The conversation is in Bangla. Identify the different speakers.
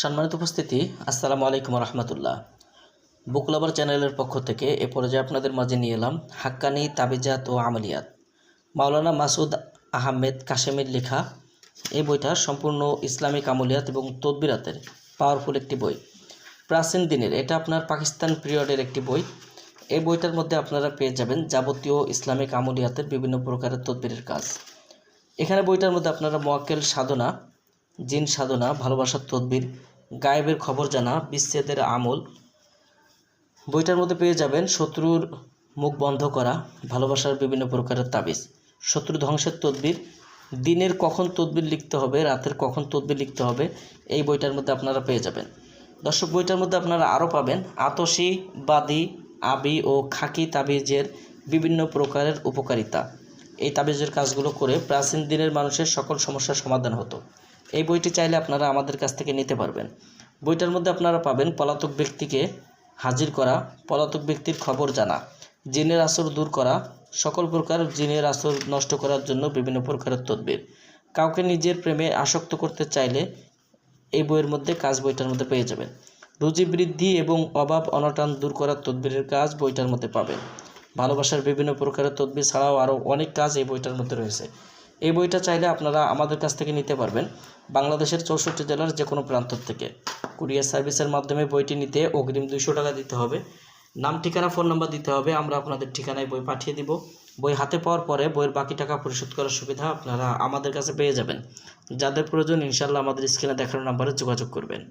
Speaker 1: সম্মানিত উপস্থিতি, আসসালামু আলাইকুম রহমতুল্লাহ বুক লাভার চ্যানেলের পক্ষ থেকে এ পর্যায়ে আপনাদের মাঝে নিয়ে এলাম হাক্কানি, তাবিজাত ও আমলিয়াত। মাওলানা মাসুদ আহমেদ কাশেমের লেখা এই বইটা সম্পূর্ণ ইসলামিক আমলিয়াত এবং তদবিরাতের পাওয়ারফুল একটি বই। প্রাচীন দিনের, এটা আপনার পাকিস্তান পিরিয়ডের একটি বই। এই বইটার মধ্যে আপনারা পেয়ে যাবেন যাবতীয় ইসলামিক আমলিয়াতের বিভিন্ন প্রকারের তদবিরের কাজ। এখানে বইটার মধ্যে আপনারা মোয়াক্কেল সাধনা জিন সাধনা, ভালোবাসার তদবির, গায়েবের খবর জানা, বিচ্ছেদের আমল। বইটার মধ্যে পেয়ে যাবেন শত্রুর মুখ বন্ধ করা, ভালোবাসার বিভিন্ন প্রকারের তাবিজ। শত্রু ধ্বংসের তদবির, দিনের কখন তদবির লিখতে হবে, রাতের কখন তদবির লিখতে হবে, এই বইটার মধ্যে আপনারা পেয়ে যাবেন। দর্শক, বইটার মধ্যে আপনারা আরও পাবেন আতসী, বাদি, আবি ও খাকি তাবিজের বিভিন্ন প্রকারের উপকারিতা। এই তাবিজের কাজগুলো করে প্রাচীন দিনের মানুষের সকল সমস্যার সমাধান হতো। এই বইটি চাইলে আপনারা আমাদের কাছ থেকে নিতে পারবেন। বইটার মধ্যে আপনারা পাবেন পলাতক ব্যক্তিকে হাজির করা, পলাতক ব্যক্তির খবর জানা, জিনের আসর দূর করা, সকল প্রকার জিনের আসর নষ্ট করার জন্য বিভিন্ন প্রকারের তদবির। কাউকে নিজের প্রেমে আসক্ত করতে চাইলে এই বইয়ের মধ্যে কাজ বইটার মধ্যে পেয়ে যাবেন। রুজি বৃদ্ধি এবং অভাব, অনটন দূর করার তদবিরের কাজ বইটার মধ্যে পাবেন। ভালোবাসার বিভিন্ন প্রকারের তদবির ছাড়াও আরও অনেক কাজ এই বইটার মধ্যে রয়েছে। এই বইটা চাইলে আপনারা আমাদের কাছ থেকে নিতে পারবেন বাংলাদেশের চৌষট্টি জেলার যে কোনো প্রান্ত থেকে। কুরিয়ার সার্ভিসের মাধ্যমে বইটি নিতে অগ্রিম দুইশো টাকা দিতে হবে। নাম, ঠিকানা, ফোন নাম্বার দিতে হবে। আমরা আপনাদের ঠিকানায় বই পাঠিয়ে দিব। বই হাতে পাওয়ার পরে বইয়ের বাকি টাকা পরিশোধ করার সুবিধা আপনারা আমাদের কাছে পেয়ে যাবেন। যাদের প্রয়োজন ইনশাল্লাহ আমাদের স্ক্রিনে দেখানো নাম্বারে যোগাযোগ করবেন।